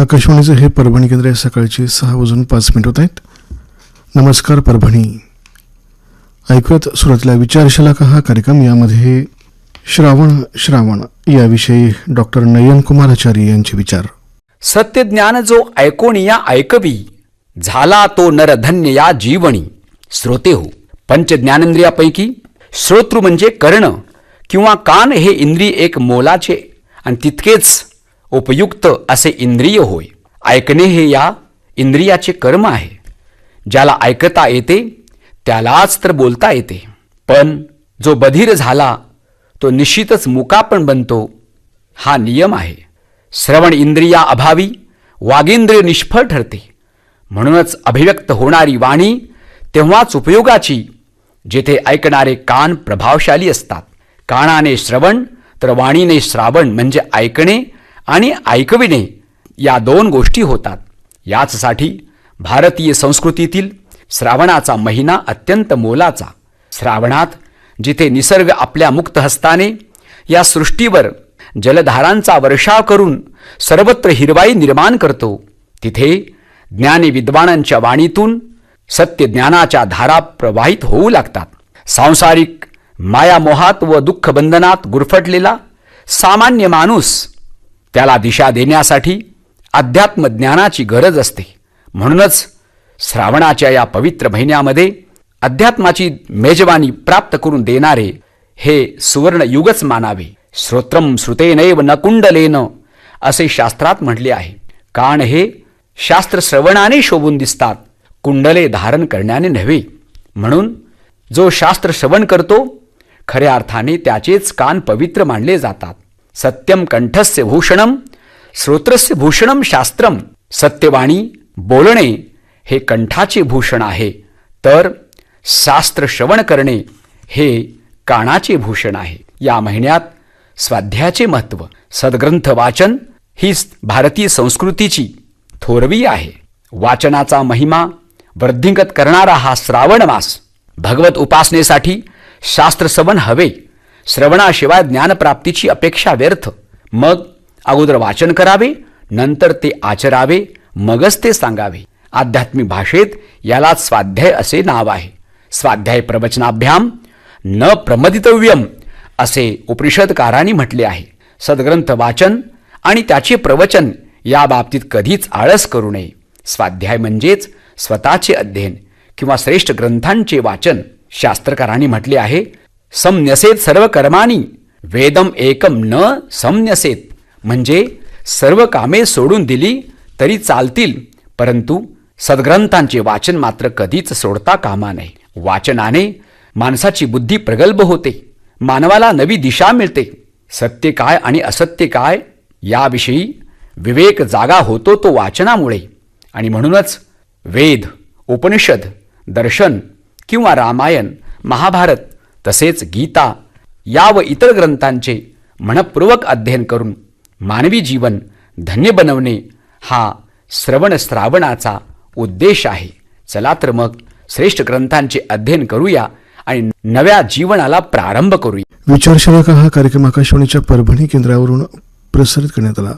आकाशवाणीचं हे परभणी केंद्र सकाळचे सकाळची सहा वाजून पाच मिनिट होत आहेत. नमस्कार परभणी. ऐकूयात सुरुवातीला विचारशाला का हा कार्यक्रम? यामध्ये श्रावण श्रावण. याविषयी डॉक्टर नयन कुमार आचार्य यांचे विचार. सत्यज्ञान जो ऐकोनिया ऐकवी झाला तो नरधन्य या जीवनी. श्रोते हो पंच ज्ञानेंद्रियापैकी श्रोतृ म्हणजे कर्ण किंवा कान हे इंद्रिय एक मोलाचे आणि तितकेच उपयुक्त असे इंद्रिय होय. ऐकणे हे या इंद्रियाचे कर्म आहे. ज्याला ऐकता येते त्यालाच तर बोलता येते. पण जो बधीर झाला तो निश्चितच मुका पण बनतो. हा नियम आहे. श्रवण इंद्रिया अभावी वागेंद्रिय निष्फळ ठरते. म्हणूनच अभिव्यक्त होणारी वाणी तेव्हाच उपयोगाची जेथे ऐकणारे कान प्रभावशाली असतात. कानाने श्रवण तर वाणीने श्रावण म्हणजे ऐकणे आणि ऐकविणे या दोन गोष्टी होतात. याचसाठी भारतीय संस्कृतीतील श्रावणाचा महिना अत्यंत मोलाचा. श्रावणात जिथे निसर्ग आपल्या मुक्त हस्ताने या सृष्टीवर जलधारांचा वर्षाव करून सर्वत्र हिरवाई निर्माण करतो तिथे ज्ञानी विद्वानांच्या वाणीतून सत्यज्ञानाच्या धारा प्रवाहित होऊ लागतात. सांसारिक मायामोहात व दुःखबंधनात गुरफटलेला सामान्य माणूस त्याला दिशा देण्यासाठी अध्यात्म ज्ञानाची गरज असते. म्हणूनच श्रावणाच्या या पवित्र महिन्यामध्ये अध्यात्माची मेजवानी प्राप्त करून देणारे हे सुवर्णयुगच मानावे. श्रोत्रम श्रुतेनैव न कुंडलेन असे शास्त्रात म्हटले आहे. कान हे शास्त्र श्रवणाने शोभून दिसतात कुंडले धारण करण्याने नव्हे. म्हणून जो शास्त्र श्रवण करतो खऱ्या अर्थाने त्याचेच कान पवित्र मानले जातात. सत्यम कंठस्य भूषणम श्रोत्रस्य भूषणम शास्त्रम सत्यवाणी बोलणे हे कंठाचे भूषण आहे. तर शास्त्र श्रवण करणे हे कानाचे भूषण आहे. या महिन्यात स्वाध्यायाचे महत्त्व सद्ग्रंथ वाचन ही भारतीय संस्कृतीची थोरवी आहे. वाचनाचा महिमा वृद्धिंगत करणारा हा श्रावण मास भगवत उपासनेसाठी शास्त्र श्रवण हवे. श्रवणाशिवाय ज्ञानप्राप्तीची अपेक्षा व्यर्थ. मग अगोदर वाचन करावे नंतर ते आचरावे मगच ते सांगावे. आध्यात्मिक भाषेत याला स्वाध्याय असे नाव आहे. स्वाध्याय प्रवचनाभ्याम न प्रमदितव्यम असे उपनिषदकारांनी म्हटले आहे. सद्ग्रंथ वाचन आणि त्याचे प्रवचन या बाबतीत कधीच आळस करू नये. स्वाध्याय म्हणजेच स्वतःचे अध्ययन किंवा श्रेष्ठ ग्रंथांचे वाचन शास्त्रकारांनी म्हटले आहे. समन्यसेत सर्व कर्माणी वेदम एकम न समन्यसेत म्हणजे सर्व कामे सोडून दिली तरी चालतील परंतु सद्ग्रंथांचे वाचन मात्र कधीच सोडता कामा नये. वाचनाने माणसाची बुद्धी प्रगल्भ होते मानवाला नवी दिशा मिळते. सत्य काय आणि असत्य काय याविषयी विवेक जागा होतो तो वाचनामुळे. आणि म्हणूनच वेद उपनिषद दर्शन किंवा रामायण महाभारत तसेच गीता या व इतर ग्रंथांचे मनपूर्वक अध्ययन करून मानवी जीवन धन्य बनवणे हा श्रवण श्रावणाचा उद्देश आहे. चला तर मग श्रेष्ठ ग्रंथांचे अध्ययन करूया आणि नव्या जीवनाला प्रारंभ करूया. विचारशलाका हा कार्यक्रम आकाशवाणीच्या परभणी केंद्रावरून प्रसारित करण्यात आला.